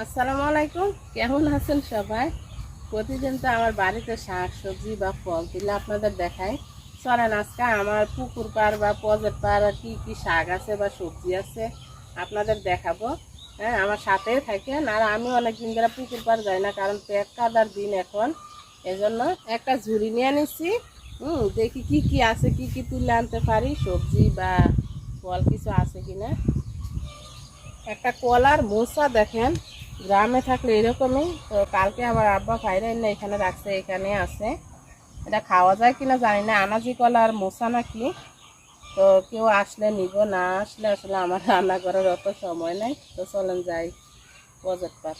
আসসালামু আলাইকুম। কেমন আছেন সবাই? প্রতিদিন তো আমার বাড়িতে শাক সবজি বা ফল তুলে আপনাদের দেখাই। চলেন আজকে আমার পুকুর পাড় বা পজের পাড় কি কি শাক আছে বা সবজি আছে আপনাদের দেখাবো। হ্যাঁ আমার সাথেই থাকেন। আর আমি অনেক দিন ধরে পুকুর পাড় যাই না, কারণ পেট কাদার দিন এখন। এজন্য একটা ঝুড়ি নিয়ে নিছি। হুম, দেখি কি কি আছে, কি কি তুলে আনতে পারি, সবজি বা ফল কিছু আছে কিনা। একটা কলার মোচা দেখেন। গ্রামে থাকলে এরকমই। তো কালকে আমার আব্বা ফাইরাই না এখানে রাখছে, এখানে আছে। এটা খাওয়া যায় কিনা জানি না। আনাজি কলা আর মোচা নাকি? তো কেউ আসলে নিব, না আসলে আসলে আমার রান্না করার অত সময় নেই। তো চলেন যাই, বজেট পার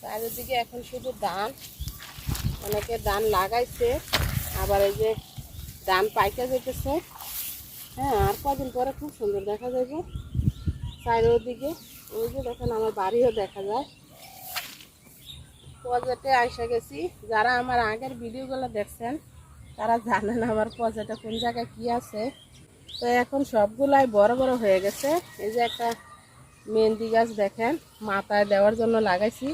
চারিদিকে এখন শুধু ধান। অনেকে ধান লাগাইছে, আবার এই যে ধান পাইকা যেতেছে হ্যাঁ আর কদিন পরে খুব সুন্দর দেখা যাবে চারিদিকে ওই যে দেখেন আমার বাড়িও দেখা যায়। পজেটে আইসা গেছি, যারা আমার আগের ভিডিওগুলো দেখছেন, তারা জানেন আমার পজেটে কোন জায়গায় কি আছে। তো এখন সবগুলাই বড় বড় হয়ে গেছে। এই যে একটা মেহেন্দি গাছ দেখেন, মাথায় দেওয়ার জন্য লাগাইছি।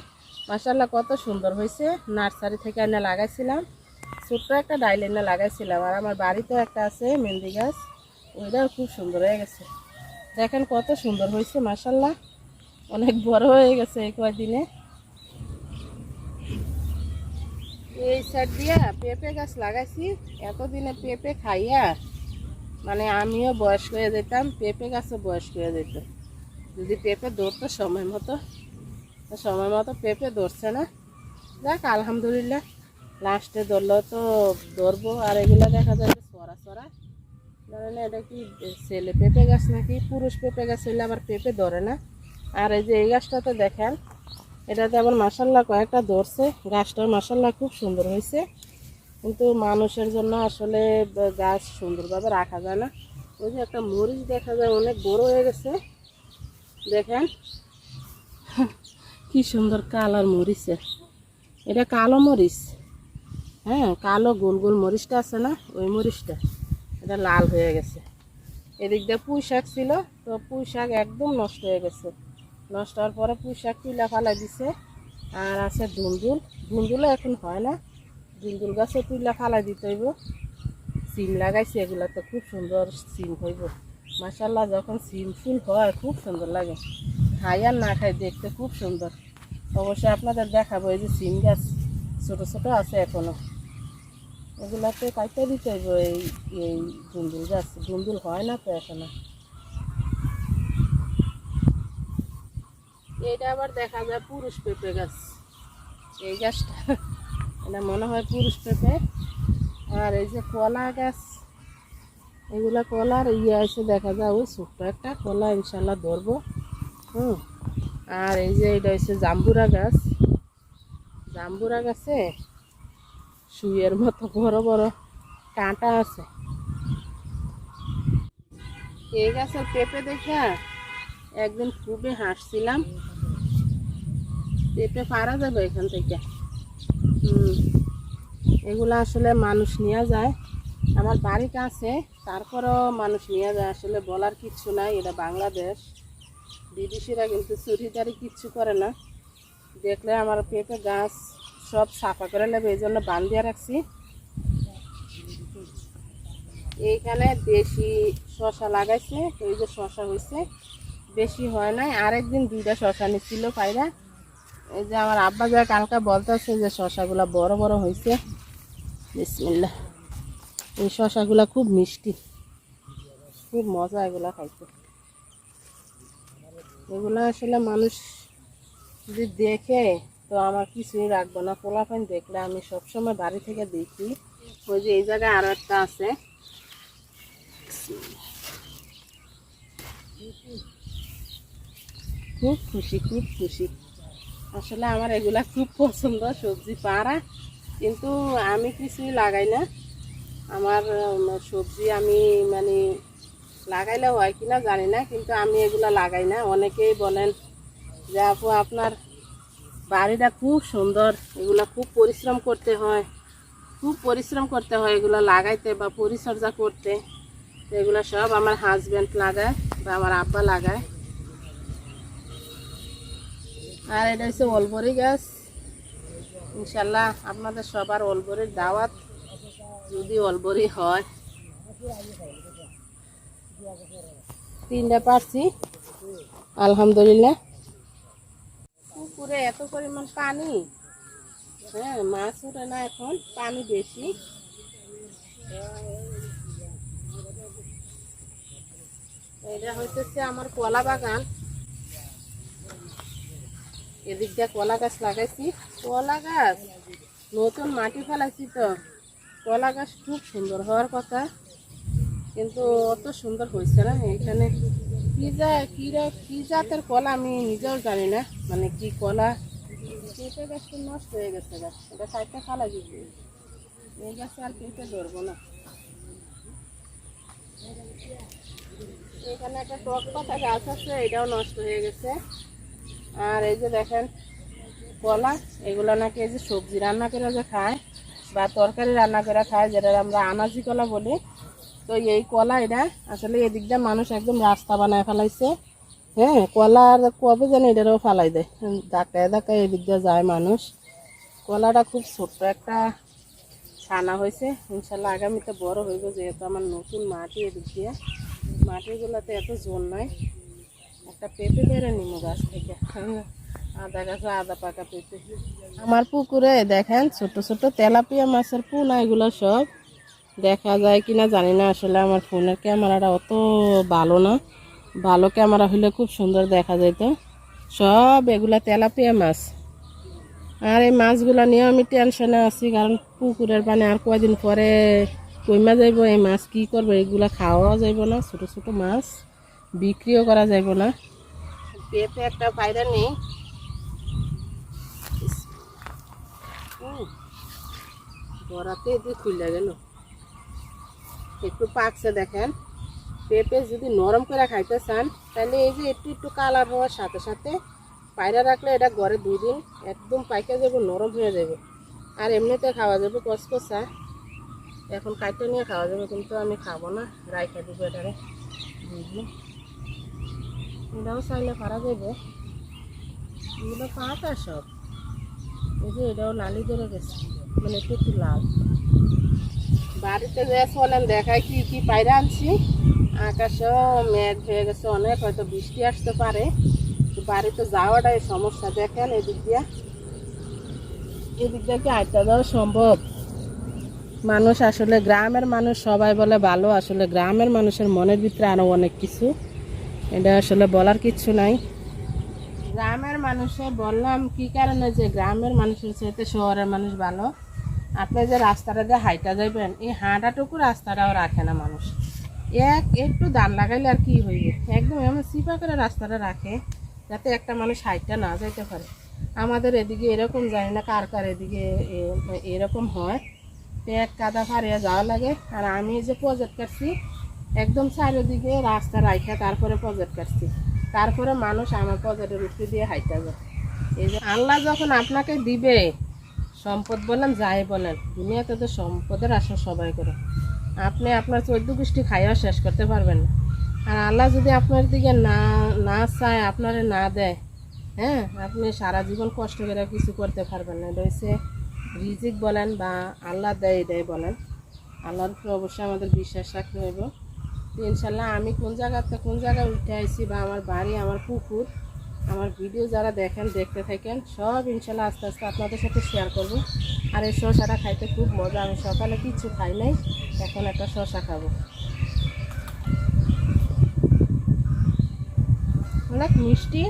মাসাল্লাহ কত সুন্দর হয়েছে। নার্সারি থেকে এনে লাগাইছিলাম। ছোট্ট একটা ডাইল এনে লাগাইছিলাম, আর আমার বাড়িতেও একটা আছে, মেহেন্দি গাছ। ওইটাও খুব সুন্দর হয়ে গেছে। দেখেন কত সুন্দর হয়েছে মাসাল্লাহ অনেক বড় হয়ে গেছে এই কয়দিনে। এই সাইড দিয়া পেঁপে গাছ লাগাইছি। এতদিনে পেঁপে খাইয়া মানে আমিও বয়স হয়ে যেতাম, পেঁপে গাছও বয়স্ক হয়ে যেত। যদি পেঁপে ধরতো সময় মতো। সময় মতো পেঁপে ধরছে না। দেখ আলহামদুলিল্লাহ, লাস্টে ধরলেও তো ধরবো। আর এগুলো দেখা যাবে সরা সরা ধরেন এটা কি ছেলে পেঁপে গাছ নাকি? পুরুষ পেঁপে গাছ হইলে আবার পেঁপে ধরে না। আর এই যে এই গাছটাতে দেখেন এটাতে আবার মাসাল্লাহ কয়েকটা ধরছে। গাছটার মাসাল্লাহ খুব সুন্দর হয়েছে কিন্তু মানুষের জন্য আসলে গাছ সুন্দরভাবে রাখা যায় না। ওই যে একটা মরিচ দেখা যায়, অনেক বড় হয়ে গেছে। দেখেন। কি সুন্দর কালার মরিচের এটা কালো মরিচ। হ্যাঁ কালো গোল গোল মরিচটা আছে না? ওই মরিচটা। এটা লাল হয়ে গেছে। এদিক দিয়ে পুঁই শাক ছিল, তো পুঁই শাক একদম নষ্ট হয়ে গেছে। নষ্ট হওয়ার পরে পুঁই শাক তুলা ফালা দিছে। আর আছে ধুন্দুল। ধুন্দুলও এখন হয় না। ধুন্দুল গাছে তুলা ফালা দিতে হইব। সিম লাগাইছে এগুলা তো খুব সুন্দর সিম হইব। মাসাল্লাহ যখন সিম ফুল হয়, খুব সুন্দর লাগে। খাই আর না খাই দেখতে খুব সুন্দর। অবশ্যই আপনাদের দেখাবো, এই যে সিম গাছ ছোটো ছোটো আছে এখনও। এগুলাতে কাইতে দিতে হইব এই এই ধুন্দুল গাছ। ধুন্দুল হয় না তো এখনও। এটা আবার দেখা যায় পুরুষ পেঁপে গাছ। এই গাছটা, এটা মনে হয় পুরুষ পেঁপে। আর এই যে কলা গাছ, এগুলা কলার ইয়ে এসে দেখা যায় ওই ছোট্ট একটা কলা ইনশাল্লাহ ধরবো। হুম আর এই যে এটা হচ্ছে জাম্বুরা গাছ। জাম্বুরা গাছে শুয়ের মতো বড় বড় কাঁটা আছে। এই গাছের পেঁপে দেখা একদিন খুবই হাসছিলাম। পেঁপে পারা যাবে এখান থেকে। হুম, এগুলো আসলে মানুষ নিয়ে যায়। আমার বাড়ি কাছে তারপরেও মানুষ নিয়ে যায়। আসলে বলার কিচ্ছু নাই, এটা বাংলাদেশ। বিদেশিরা কিন্তু চুরিদারি কিচ্ছু করে না। দেখলে আমার পেঁপে গাছ সব সাফা করে নেবে, এই জন্য বান্ধিয়া রাখছি। এইখানে দেশি শশা লাগাইছে, এই যে শশা হয়েছে বেশি হয় নাই, আরেকদিন দুইটা শশা নিচ্ছিল পায়রা এই যে আমার আব্বা যা কালকা বলতেছে যে শশাগুলা বড় বড় হয়েছে বিসমিল্লাহ। এই শশাগুলা খুব মিষ্টি। খুব মজা এগুলা খাইতে। এগুলো আসলে মানুষ যদি দেখে, তো আমার কিছুই রাখব না। পোলাপান দেখলে আমি সবসময় বাড়ি থেকে দেখি। ওই যে এই জায়গায় আরও একটা আছে। খুব খুশি খুব খুশি। আসলে আমার এগুলা খুব পছন্দ, সবজি পাড়া। কিন্তু আমি কিছুই লাগাই না। আমার সবজি আমি মানে লাগাইলে হয় কি না জানি না, কিন্তু আমি এগুলা লাগাই না। অনেকেই বলেন যে, আপু, আপনার বাড়িটা খুব সুন্দর, এগুলো খুব পরিশ্রম করতে হয়, খুব পরিশ্রম করতে হয় এগুলো লাগাইতে বা পরিচর্যা করতে। এগুলো সব আমার হাজব্যান্ড লাগায় বা আমার আব্বা লাগায়। আর এটা হচ্ছে অলবরি গাছ। ইনশাল্লাহ আপনাদের সবার অলবরির দাওয়াত যদি অলবরি হয়। তিনটা পারছি আলহামদুলিল্লাহ। পুকুরে এত পরিমাণ পানি? হ্যাঁ মাছ ওঠে না এখন, পানি বেশি। এটা হইতেছে আমার কলা বাগান। এদিক দিয়ে কলা গাছ লাগাইছি। কলা গাছ, নতুন মাটি ফেলাইছি তো। কলা গাছ খুব সুন্দর হওয়ার কথা। কিন্তু অত সুন্দর হয়েছে না। এখানে কি যা, কি রা- কি জাতের কলা আমি নিজেও জানি না। মানে কি কলা? পেঁপে গাছটা নষ্ট হয়ে গেছে গাছ এটা সাইডটা ফালা দিচ্ছি এই গাছে আর পেঁপে ধরবো না। এখানে একটা টক পাতা গাছ আছে, এটাও নষ্ট হয়ে গেছে। আর এই যে দেখেন, কলা, এগুলো নাকি এই যে সবজি রান্না করে যে খায় বা তরকারি রান্না করে খায় যেটা আমরা আনাজি কলা বলি। তো এই কলা এটা আসলে এদিক দিয়ে মানুষ একদম রাস্তা বানায় ফেলাইছে। হ্যাঁ কলা আর কবে যেন এটারও ফালাই দেয়। ধাক্কায় ধাক্কায় দিয়ে যায় মানুষ। কলাটা খুব ছোট্ট একটা ছানা হয়েছে। ইনশাল্লাহ আগামীতে বড় হইব যেহেতু আমার নতুন মাটি এদিক দিয়ে। মাটিগুলোতে এত জোর নাই। একটা পেঁপে বেড়ে নিম গাছ থেকে। আদা গাছে আদা পাকা পেঁপে। আমার পুকুরে দেখেন ছোট ছোট তেলাপিয়া মাছের পোনা, এগুলো সব। দেখা যায় কি না জানি না। আসলে আমার ফোনের ক্যামেরাটা অত ভালো না। ভালো ক্যামেরা হলে খুব সুন্দর দেখা যেত সব এগুলা তেলাপিয়া মাছ। আর এই মাছগুলো নিয়ে আমি টেনশনে আছি, কারণ পুকুরের পানি আর কয়দিন পরে কইমা যাইব, এই মাছ কি করব, এগুলা খাওয়াও যাইব না, ছোট ছোট মাছ বিক্রিও করা যাইব না। পেঁপে একটা ফায়দা নেই। বরাতে দিয়ে খুলে গেল। একটু পাকছে দেখেন। পেঁপে যদি নরম করে খাইতে চান, তাহলে এই যে একটু একটু কালার হওয়ার সাথে সাথে পায়রা রাখলে এটা ঘরে দুই দিন একদম পাইকে যাবে, নরম হয়ে যাবে। আর এমনিতে খাওয়া যাবে কসকসা এখন কাইটে নিয়ে খাওয়া যাবে, কিন্তু আমি খাব না, রাইখা দিব এটারে বুঝলি এটাও চাইলে পারা যাবে। এগুলো পাতা সব। এই যে এটাও লালি ধরে গেছে মানে একটু লাল। বাড়িতে যে চলেন দেখায় কি কি পায়রা আনছি। আকাশও মেঘ হয়ে গেছে অনেক, হয়তো বৃষ্টি আসতে পারে। বাড়িতে যাওয়াটাই সমস্যা, দেখেন এদিক দিয়া। এদিক দিয়ে কি আইটা যাওয়া সম্ভব? মানুষ আসলে গ্রামের মানুষ, সবাই বলে ভালো। আসলে গ্রামের মানুষের মনের ভিতরে আরও অনেক কিছু। এটা আসলে বলার কিছু নাই। গ্রামের মানুষে বললাম কি কারণে যে গ্রামের মানুষের সাথে শহরের মানুষ ভালো? আপনি যে রাস্তাটা দিয়ে হাইটা যাবেন এই হাঁটাটুকু রাস্তাটাও রাখে না মানুষ। এক, একটু দান লাগাইলে আর কি হইবে? একদম এমন চিপা করে রাস্তাটা রাখে, যাতে একটা মানুষ হাইটটা না যাইতে পারে। আমাদের এদিকে এরকম, জানি না কার কার এদিকে এরকম হয়। পেট কাদা ফারিয়া যাওয়া লাগে, আর আমি যে প্রজেক্ট কাটছি একদম চারিদিকে রাস্তা রাইখা তারপরে প্রজেক্ট কাটছি তারপরে মানুষ আমার প্রজেক্টের উপরে দিয়ে হাইটা যায়। এই যে আল্লাহ যখন আপনাকে দিবে সম্পদ বলেন, যাই বলেন, দুনিয়াতে তো সম্পদের আশা সবাই করে। আপনি আপনার চোদ্দ গোষ্ঠী খাইয়া শেষ করতে পারবেন না। আর আল্লাহ যদি আপনার দিকে না না চায়, আপনারে না দেয় হ্যাঁ আপনি সারা জীবন কষ্ট করে কিছু করতে পারবেন না। হচ্ছে রিজিক বলেন বা আল্লাহ দেয় দেয় বলেন। আল্লাহর উপরে অবশ্যই আমাদের বিশ্বাস রাখতে হইব। ইনশাল্লাহ আমি কোন জায়গাতে কোন জায়গায় উঠে আইছি বা আমার বাড়ি, আমার পুকুর আমার ভিডিও যারা দেখেন, দেখতে থাকেন, সব ইনশাল্লাহ আস্তে আস্তে আপনাদের সাথে শেয়ার করব। আর এই শসাটা খাইতে খুব মজা, আমি সকালে কিছু খাই নাই, এখন একটা শসা খাব। অনেক মিষ্টি।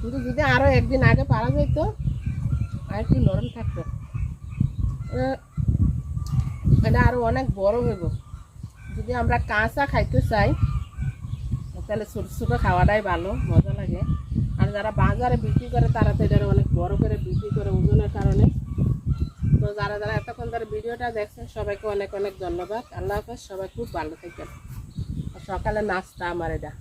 কিন্তু যদি আরও একদিন আগে পারা যেত, আর একটু নরম থাকতো। এটা আরও অনেক বড় হইব। যদি আমরা কাঁচা খাইতে চাই তাহলে ছোটো ছোটো খাওয়াটাই ভালো, মজা লাগে। আর যারা বাজারে বিক্রি করে, তারা তো এটা অনেক বড় করে বিক্রি করে ওজনের কারণে। তো যারা যারা এতক্ষণ ধরে ভিডিওটা দেখছেন, সবাইকে অনেক অনেক ধন্যবাদ। আল্লাহ হাফেজ, সবাই খুব ভালো থাকবেন সকালে নাস্তা আমার এটা।